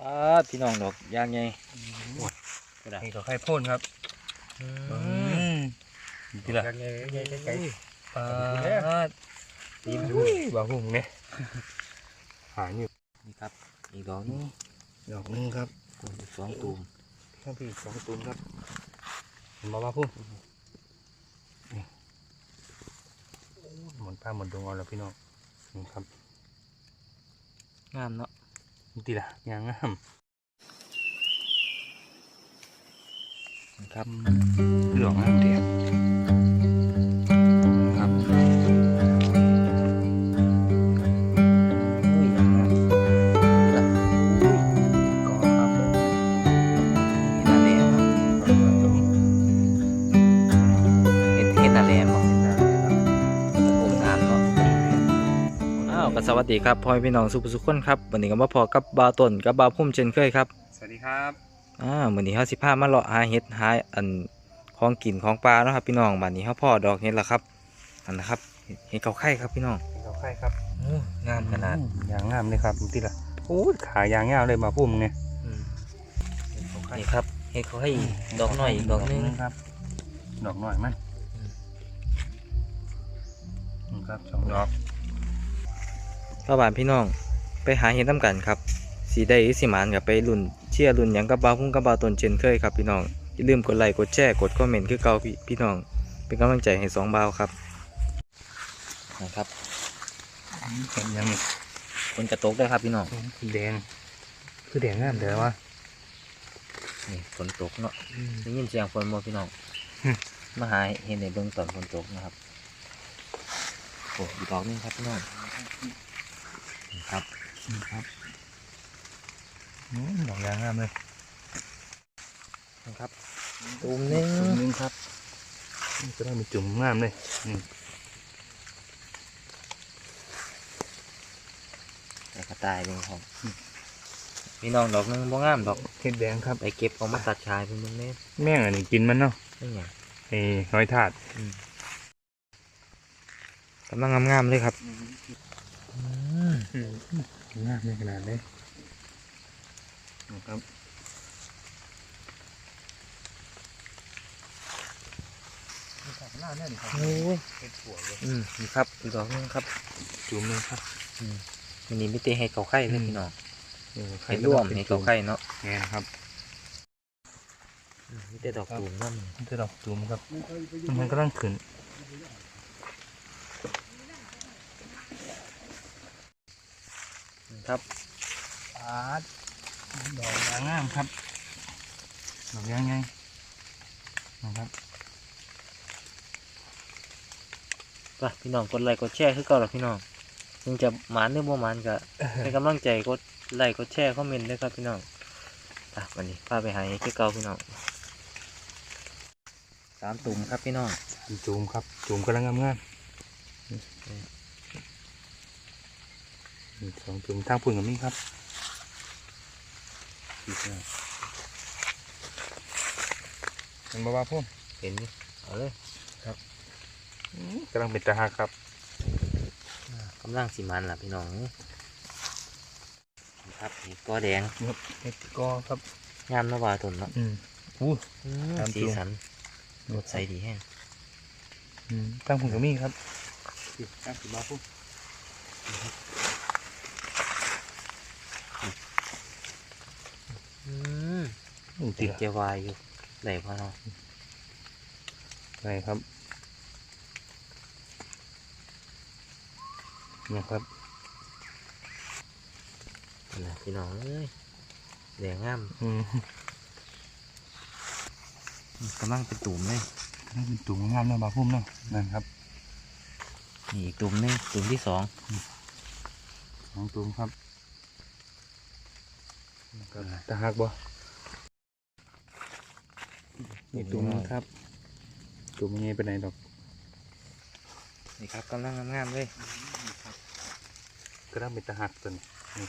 ป้าดพี่น้องดอกยางไงก็ได้นี่ก็ไข่พ่นครับอือืมมทีละยังไงยังไงยังไงปลาตีนดูอุ้ยบ่าวหุ่งเนี่ยหายอยู่นี่ครับ อีกดอกนึงดอกหนึงครับโอ้ยสองตูมข้างพี่สองตูนครับเห็นบ่าวพุ่มนี่โอ้ยหมดป้าหมดดวงเอาแล้วพี่น้องนี่ครับงามเนาะ นี่ทีละยังงามครับเหลืองงามเดียว ดีครับพ่อแม่พี่น้องสุภสุขคนครับวันนี้ก็มาพอกับบาวต้นกับบาวพุ่มเช่นเคยครับ สวัสดีครับอ่ามื้อนี้เฮาสิพามาเลาะหาเห็ดหาอันของกินของปลาเนาะครับพี่น้องบัดนี้เฮาพ่อดอกเห็ดแล้วครับอันนะครับเห็ดเกาไข่ครับพี่น้องเป็นเขาไข่ครับโอ้งามขนาดยางงามเลยครับนี่ทีละโอ้ยขายางยาวเลยมาพุ่มเนี่ยอืมนี่ครับเห็ดเกาไข่อีกดอกน้อยอีกดอกหนึงครับ ดอกหน่อยมันอืมนี่ครับสองดอก ก็บานพี่น้องไปหาเห็ดน้ำกันครับสีได้หรือสิหมานกับไปรุ่นเชียร์รุ่นหยังกับบาวพุ่งกับบาวต้นเช่นเคยครับพี่น้องอย่าลืมกดไลค์กดแชร์กดคอมเมนต์คือเก่าพี่พี่น้อง เป็นกำลังใจให้สองบาวครับนะครับเห็นยังนี่คนกระตกได้ครับพี่น้องแดงคือแดงงามเดี๋ยวว่านี่ฝนตกเนาะได้ยินเสียงฝนบ่พี่น้องอืมมาหาเห็นในเบื้องตอนฝนตกนะครับโอ้อีกดอกหนึงครับพี่น้องนี่ ครับครับอืมดอกยางงามเลยนะครับตูมหนึงจุ่มหนึงครับนี่ก็ได้มีจุ่มงามเลยนี่แต่กระต่ายเป็นของพี่น้องดอกหนึงบ่งามดอกเห็ดแดงครับไปเก็บเอามาตัดชายเป็นเบื้องนี้แม่งอันนี้กินมันเนาะนี่ไงไอ้หอยทาดกำลังงามๆเลยครับ งามเลยขนาดเลยนะครับโอ้ยเห็ดผัวเลยอืมนี่ครับอีกดอกหนึงครับ จุ่มหนึงครับวันนี้ไม่เตะให้เขาไข่เลยพี่น้องเออให้ร่วมให้เขาไข่เนาะแง่ครับอืมมีแต่ดอกตูมนั่นนี่คือดอกจุ่มครับ มันกำลังขึ้น ครับปาดดอกยางงามครับ ดอกยางไงนะครับไปพี่น้องกดไลค์กดแชร์คือเก่าหรอพี่น้องถึงจะหมานหรือบ่หมานก็ให้กำลังใจกดไลค์กดแชร์คอมเมนต์ด้วยครับพี่น้องอะวันนี้พาไปหาเห็ดคือเก่าพี่น้องสามตุ่มครับพี่น้องจุ่มครับจุ่มกำลังงามงามนี่ สองจุ่มทางปุ่นกับนี่ครับพี่น้องมันบ้าๆพุ่มเห็นไหมเอาเลยกำลังเป็นตาหักครับอ่ากำลังสีมันล่ะพี่น้องนี่ครับนี่ก็แดงนี่ครับเห็ดกอครับงามเนาะว่าต้นเนาะอืมอู้อืมตามสีจุ่มสันรสใสดีแห้งอืมทางปุ่นกับนี่ครับนี่ทางสีบ้าพุ่ม อืม อืม ติตีดละเจียววายอยู่ได้พอเนาะไงครับนี่ครับนั่นนะพี่น้องเอ้ยแดงงามอืมกำลังเป็นตุ่มเลยนี่เป็นตุ่มงามเนาะบ้าพุ่มเนาะนั่นครับนี่อีกตุ่มหนึงตุ่มที่สองสองตุ่มครับตาหักบ่ นี่ตุ่มหนึ่งครับตุ่มยังไงไปไหนดอก นี่ครับกำลังงามๆเลยก็ต้องเป็นตาหักตัวนี้นี่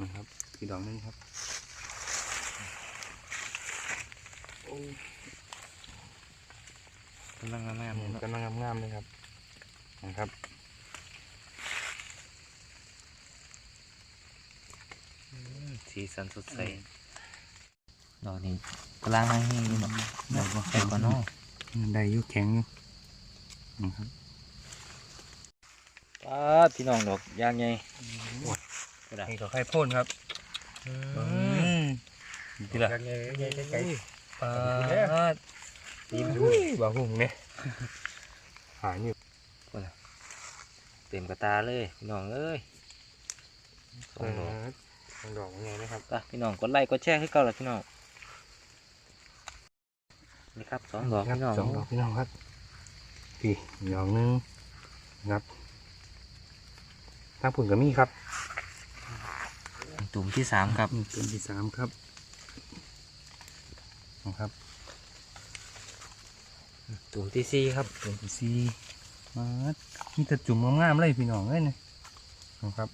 นะครับอีกดอกหนึงครับโอ้กำลังงามๆเลยเนาะกำลังงามๆเลยครับนะครับอืมสีสันสดใส ดอกนี้กำลังให้นี่เนาะดอกบ่แข็งกว่าเนาะได้อยุแข็งอยู่นะครับป้าดพี่น้องดอกยางไงก็ได้นี่ก็ไข่พ่นครับทีละไงไงไก่ปลาตีมดูบ่าหุ่งเนี่ยหายอยู่เต็มกระตาเลยพี่น้องเอ้ยสองดอกสองดอกยังไงนะครับไปพี่น้องกดไลค์กดแชร์ให้เก่าละพี่น้อง นี่ครับสองดอกพี่น้องสองดอกพี่น้องครับพี่ดอกหนึงครับทางผุ่นกับมี่ครับ ตุ่มที่สามครับอืมต้นที่สามครับนะครับ ตุ่มที่สี่ครับต้นที่สี่มามีแต่จุ่มงามๆเลยพี่น้องเอ้ยเนี่ยนะครับ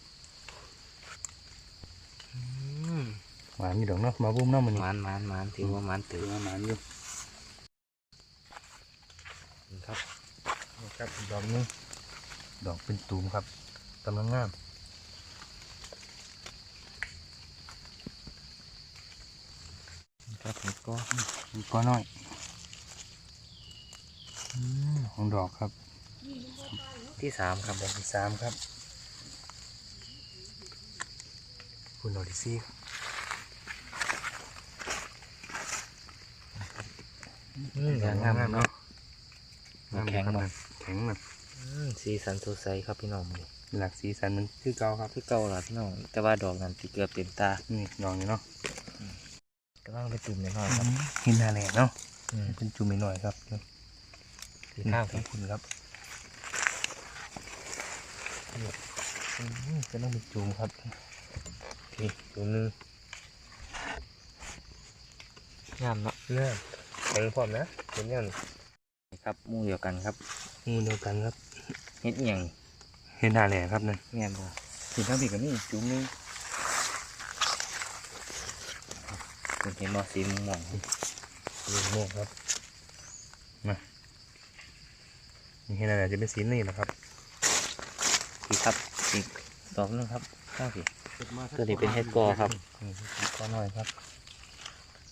หวานมีดอกเนาะมาบุ้มเนาะมันหนี่มานหมานหมานถือว่าหมานถืตื่อนว่าหวานอยู่ ครับ นะ ครับอีกดอกหนึงดอกเป็นตูมครับกำลังงามครับผมก็มีก้อนน้อยของดอกครับ ที่สามครับดอกที่สามครับคุณดอกที่สี่ครับงามงามเนาะงามแข็งครับเนาะมันแข็งมันอืมสีสันสดใสครับพี่น้องมื้อนี้หลักสีสันมันคือเก่าครับคือเก่าล่ะพี่น้อง แต่ว่าดอกนั้นที่เกือบเต็มตา นี่ดอกนี้เนาะกำลังไปตุ่มน้อยๆครับหินนาแหล่เนาะอืมเป็นจุ่มหน่อยๆครับสีข้าวขอบคุณครับเนี่ยอืมจะต้องเป็นจุ่มครับนี่ตุ่มหนึงงามเนาะเนี่ยแข็งพร้อมนะเป็นยังนี่ครับหมู่เดียวกันครับ งูเดียวกันครับเฮ็ดเอียงเห็นนาแหล่ครับนั่นแม่นบ่สีข้าวสีกับนี่จุ่มหนึงเป็นเห็นบ่สีม่วงๆลูกโม่วงครับมานี่เห็นนาแหล่จะเป็นสีนี่แหละครับสีครับสีดอกหนึงครับข้าวสีตัวนี้เป็นเห็ดกอครับอืมเห็ดกอน้อยครับ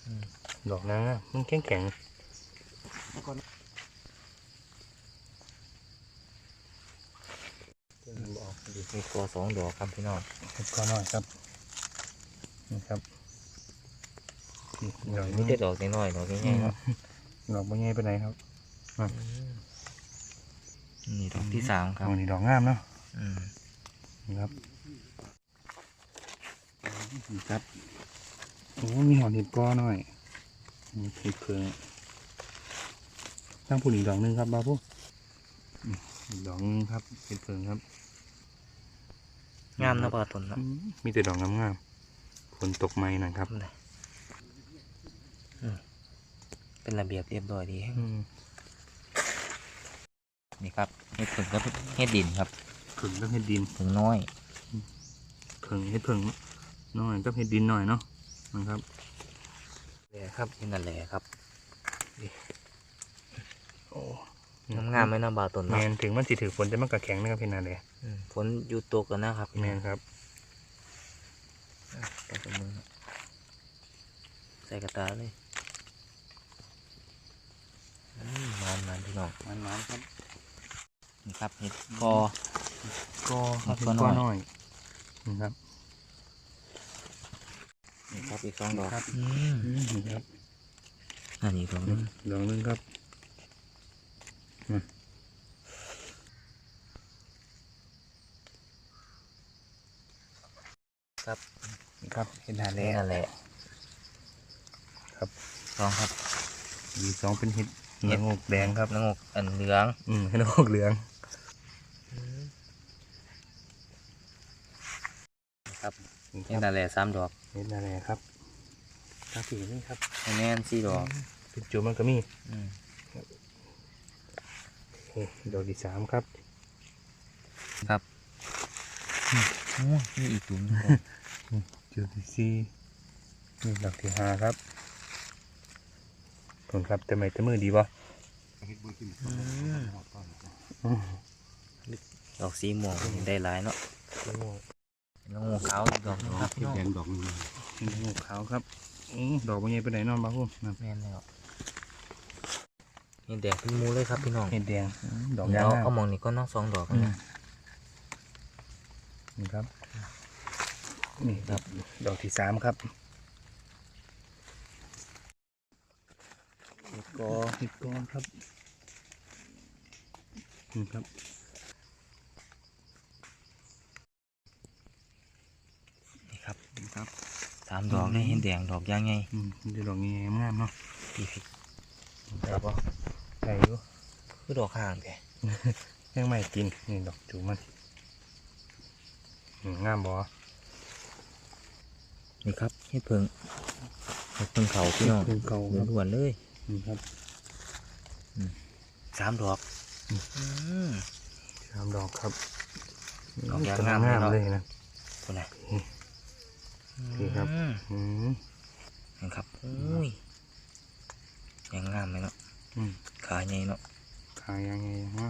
อืมดอกนางอะมันแข็งแข็ง มีกอสองดอกครับพี่น้องเห็ดกอน้อยครับนี่ครับนี่ดอกมีนี้แต่ดอกน้อยๆดอกง่ายๆครับดอกบางใหญ่ไปไหนใดครับนี่ดอกที่สามครับอ๋อนี่ดอกงามเนาะอืมนี่ครับนี่ครับโอ้มีหอดเห็ดกอหน่อยนี่เห็ดเพิงตั้งผุนอีกดอกหนึงครับบาพูอืมอีกดอกหนึงครับเห็ดเพิงครับ งามนะปลาตนนะอืมมีแต่ดอกงามๆฝนตกไหมหน่อยครับเลยอืมเป็นระเบียบเรียบร้อยดีแฮะอืมนี่ครับเห็ดผึ่งก็เห็ดดินครับเพิงกับเห็ดดินผึ่งน้อยเพิงเห็ดเพิงน้อยกับเห็ดดินหน่อยเนาะนะครับแหล่ครับนี่นั่นแหละครับโอ้ งามๆไหมนะบาตนแมเนาะนถึงมันสิถือฝนจะมันก็แข็งนะครับพี่นาเลยอืมฝนอยู่ตกกันนะครับแมนครับปลาตนมือใส่กระตาเลยอืมมันมันๆพี่น้องมันมันครับนี่ครับเห็ดกอก็ครับก็ก็น้น้ออย ยนะครับนี่ครับอีกสองดอกครับอืมอืมนี่ครับอันนี้ดอกหนึงดอกหนึงครับมา ครับนี่ครับเห็ดหานี่แล้นั่นแหละครับสองครับมีสองเป็นเห็ดเห็นางดอกแดงครับน้ำงกอันเหลือง อืมเห็ดนางอกเหลือง ครับนี่คนี่รับนั่นแหละสามดอกเห็ดอะไรครับตาสีนี่ครับให้แน่นสี่ดอกเป็นจุ่มมันก็มีอืมโอ้ ดอกที่สามครับ ครับโอ้นี่อีกตุ่มหนึ่งจุดที่สี่นี่ดอกที่ห้าครับผมครับแต่ไม่แต่มือดีป่ะดอกสีม่วงได้หลายเนาะน้ำงกขาวดอกนึงครับพี่น้องดอกนึงงูขาวครับดอกบางใหญ่ไปไหนนอนบ้าพุ่มนั่นแม่นแล้ว เห็ดแดงเป็นหมูเลยครับพี่น้องเห็ดแดงอืมดอกเดี๋ยายวงเอามองนี่ก็นอกสองดอกอืมนะนี่ครับ นี่ครับ ดอกที่สามครับเห็ดกอเห็ดกอครับนี่ครับนี่ครับนี่ครับสามดอกเลยเห็ดแดงดอกยางไงอืมนี่ดอกนี้งามเนาะพี่พี่ครับ ได้อยู่คือดอกห่างแต่ยังไม่กิน นี่ดอกจูมันอืมงามบ่นี่ครับเห็ดเพิงเห็ดเพิงเขาพี่น้องเป็นเก่าครับล้วนๆเลยนี่ครับสามดอกอืมอืมสามดอกครับดอกยางกำลังามเลยเนาะเลยนะตัวไหนนี่ครับอืมอืมนี่ครับอุ้ยยังงามเลยเนาะอืม ขาใหญ่เนาะขายยังไงฮะ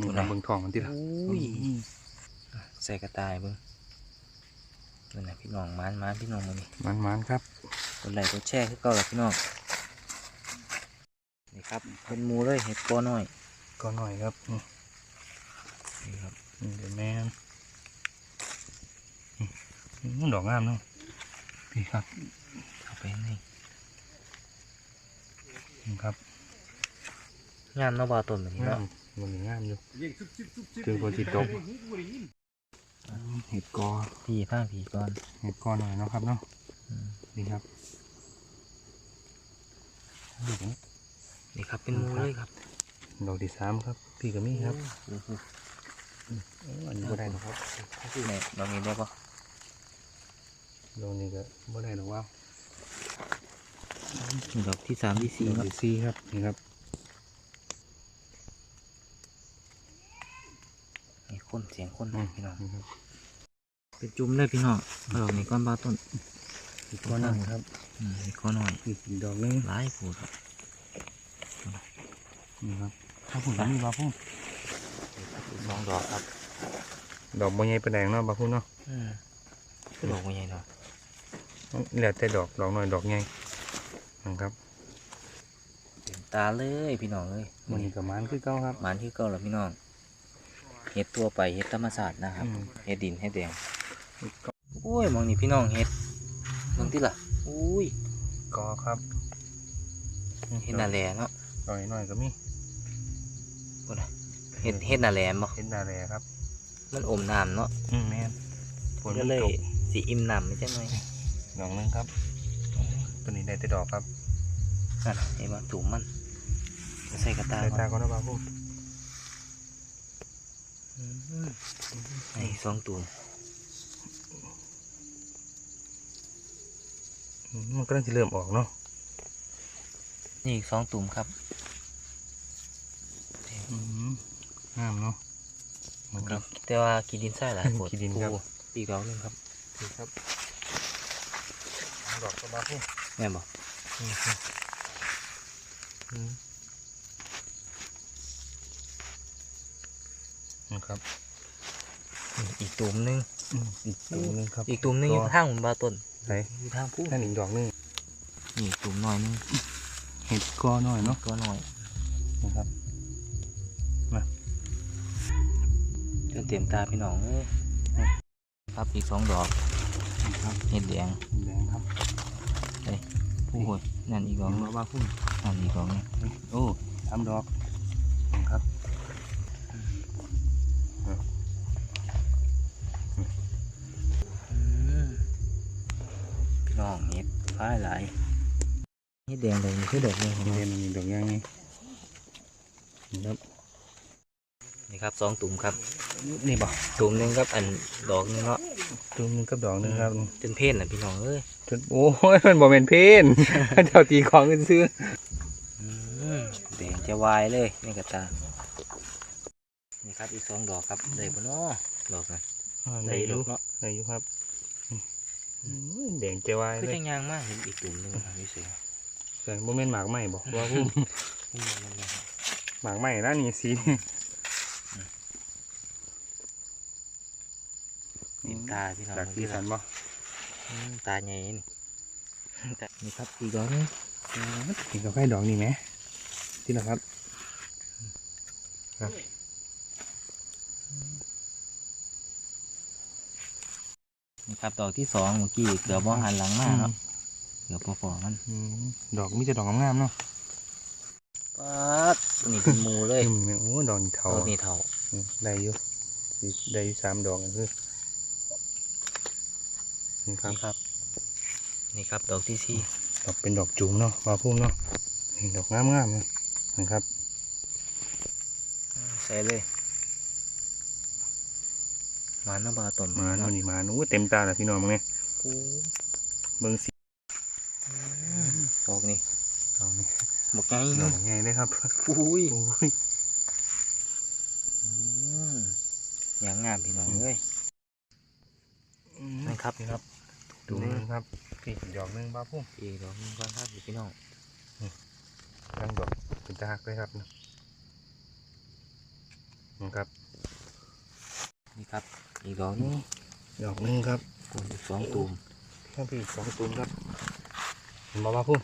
ตัวนี่ไหนครับเบิ่งทองกันติละอุ้ยใส่กระต่ายเบิ้งตัวไหนะพี่น้องมานมานพี่น้องมานี่มันมันๆครับกดไลค์กดแชร์คือเก่าละพี่น้องนี่ครับเป็นหมูเลยเห็ดกอน้อยก็หน่อยครับนี่นี่ครับนี่เดี๋ยวแม่นอืมอืมดอกงามเนาะพี่ครับเข้าไปข้างในนี่ครับงามเนาะบาต้นแบบนี้งาเนาะมมันงามอยู่คือคนที่ตกเห็ดกอพี่ผ้าผีก่อนเห็ดกอหน่อยเนาะครับเนาะอืมนี่ครับดอกนี้นี่ครับเป็นหมูเลยครับดอกที่สามครับ พี่กับมี่ครับโอ้โหโอ้อันนี้ก็ได้หรอกครับที่ไหนลองนี้ได้ปะดอกนี้ก็บ่ได้หรอกว่านี่ ดอกที่สามที่สี่ดอกเนาะที่สี่ครับนี่ครับนี่คนเสียงคนอืมพี่น้องนี่ครับเป็นจุ่มเลยพี่น้องเอาดอกนี้ก้อนบาต้นอีกก้อนหนึงครับอืมนี่ก้อนน้อยอีกดอกหนึงหลายผูดครับนี่ครับถ้าผมมีบาพุ่งสองดอกครับ ดอกบใหญ่ประแดงเนาะบาพุ่งเนาะอืมคือดอกมันใหญ่เนาะเหลือแต่ดอกดอกหน่อยดอกใหญ่ นะครับเต็มตาเลยพี่น้องเลยมันนี้กับมันคือเก้าครับหมันที่เก่าแล้วพี่น้องเห็ดตัวไปเห็ดธรรมศาสตร์นะครับอืมเห็ดดินเห็ดแดงอีกกอโอ้ยมองนี่พี่น้องเห็ดมองที่ล่ะอุ้ยกอครับเห็ดนาแลเนาะดอกหน่อยก็มีพุ่นน่ะเห็ดเห็ดนาแลบ่เห็นดาแลครับ มันอมน้ำเนาะอืมแม่นฝนก็มันเลยตกสีอิ่มน้ำไม่ใช่ไหมดอกหนึงครับ ตัวนี้ได้แต่ดอกครับนั่นน่ะเห็นว่าถุงมันใส่กระตาได้ก่ตาอนก็นะบาพุ่งอืมไอ้สองตุ่มอืมมันก็เริ่มจะเริ่มออกเนาะนี่อีกสองตุ่มครับอืมงามเนาะมันครับ แต่ว่ากินดินทรายหลายปวดกินดินครับปูอีกดอกหนึงครับนี่ครับ ดอกกระบาพุ่ง แม่นบอกนี่ครับอืมนี่ครับ อีกตุ่มหนึงอืมอีกตัวหนึงครับ อีกตุ่มหนึงอยู่ข้างหุ่นบาต้นไหนอยู่ทางผู้นั่นอีกดอกหนึงนี่ตุ่มน้อยหนึงเห็ดกอหน่อยเนาะตัวน้อยนะครับจนเต็มตาพี่น้องเอ้ยครับอีกสองดอกนี่ครับเห็ดแดงแดง ครับผู้โหดนั่นอีกดอกหดนึองกบ้าพุ่งนั่นอีกดอกหนึงโอ้สามดอกนี่ครับอืมพี่น้องเห็ดฟ้าหลายเห็ดแดงดอกนี้คือดอกหนึงของเรีเรายนมันมีดอกยังไงนี่ครับ นี่ครับสองตุ่มครับ นี่บอกตุ่มหนึงครับอันดอกหนึงเนาะตัวนึงกับดอกหนึงครับจนเพ่นน่ะพี่น้องเอ้ยจนโอ้ยมันบอกเป็นเพน เจ้าตีของกันซื้ออืมแดงจะวายเลยนี่กระตานี่ครับอีกสองดอกครับได้ปะเนาะดอกนะได้อดยู่อกเนาะได้อยู่ครับอืมแดงเจวายคือเลยจังยางมากเห็นอีกตุ่มหนึงครับพี่เสือแต่โมเมนต์หมากไหมบอกว่าพุ่มนี่มันเนี่ยครับหมากไหมแล้วนี่สีเต็มตาพี่น้องจากสีสันบ่อืมตาใหญ่นี่แต่นี่ครับอีกดอกหนึงเห็นกับไข่ดอกนี่ไหมที่ละครับนี่ครับดอกที่สองเมื่อกี้เกือบว่าหันหลังมาเนาะเกือบพอๆมันอืมดอกมีแต่ดอกงามๆเนาะปัดนี่เป็นหมูเลยอืมโอ้ดอกนี่เทาดอกนี่เท่าอืมได้อยู่สิได้อยู่สามดอกก็คือ นี่ครับนี่ครับ นี่ครับดอกที่สี่ดอกเป็นดอกจุ่มเนาะมาพุ่มเนาะนี่ดอกงามๆเลยนะครับใส่เลยมาหน้าบาต้นมาเนาะนี่มานู้เต็มตาแล้วพี่น้องมั้งไงปูเบิ้งสีดอกนี่ดอกนี่บกไงดอกไงเลยครับอุ้ยโอ้ยอืมอย่างงามพี่น้องเลย นี่นะครับนี่ครับดูนึงครับพี่ดอกหนึงบ้าพุ่มอีกดอกหนึงก่อนครับพี่น้องตั้งดอกเป็นตาหักเลยครับนะครับนี่ครับอีกดอกหนึงดอกหนึงครับปูอีกสองตูมข้างพี่สองตุนครับเห็นบ่บ้าพุ่ม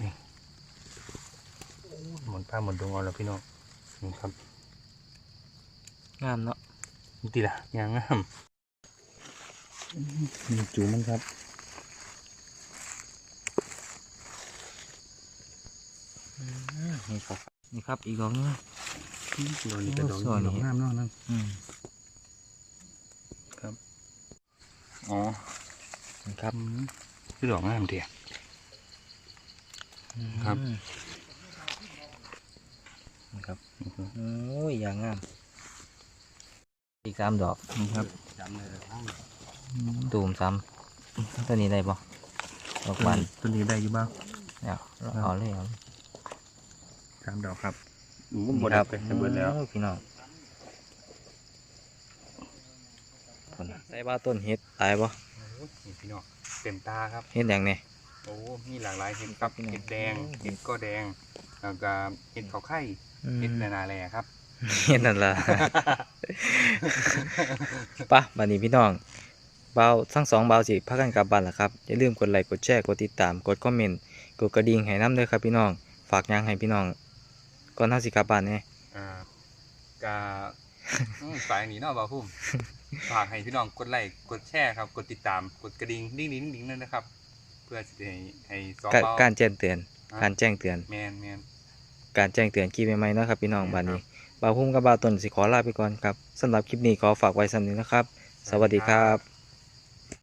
นี่โอ้ยหมอนผ้าหมอนดงเอาแล้วพี่น้องนี่ครับงามเนาะนี่ตีละยางงามนี่ จูมันครับมนี่ครับนี่ครับอีกดอกนึงดอกนี้ก็ดอกสวยนี่ดอกงามเนาะนั่นอืมอ๋อครับคือดอกงามเดียครับนี่ครับโอ้ยอย่างงามอีกสามดอกนี่ครับ ตูมซ้ำตัวนี้ได้ปะดอกบานต้นนี้ได้อยู่บ้างเนี่ยเอาเลยเอาเลยสามดอกครับนี่ครับโอ้ยพี่น้องผลใส่บ้าต้นเฮ็ดตายปะนี่พี่น้องเต็มตาครับเฮ็ดอย่างเนี่ยโอ้มีหลากหลายเห็ดครับพี่น้องเห็ดแดงเห็ดก็แดงแล้วก็เห็ดเขาไข่อืมเห็ดนานาแลครับเฮ็ดนั่นล่ะปะบัดนี้พี่น้อง เบาทั้งสองเบาสิพักกันกลับบ้านล่ะครับ อย่าลืมกดไลค์กดแชร์กดติดตามกดคอมเมนต์กดกระดิ่งให้น้ำเด้อครับพี่น้อง ฝากหยังให้พี่น้องก่อนเฮาสิกลับบ้านแหน่อ่ากาอืมสายหนีเนาะบ่าวพุ่มฝากให้พี่น้องกดไลค์กดแชร์ครับ กดติดตามกดกระดิ่งดิ้งดิ้งดิ้งนั่นนะครับ เพื่อจะให้ให้สองกะเบาการแจ้งเตือนอะการแจ้งเตือนแมนแมนการแจ้งเตือนคลิปใหม่ๆเนาะครับพี่น้องครับบัดนี้บ่าวพุ่มกับบ่าวต้นสิขอลาไปก่อนครับสำหรับคลิปนี้ขอฝากไว้สำนี้นะครับ สวัสดีครับ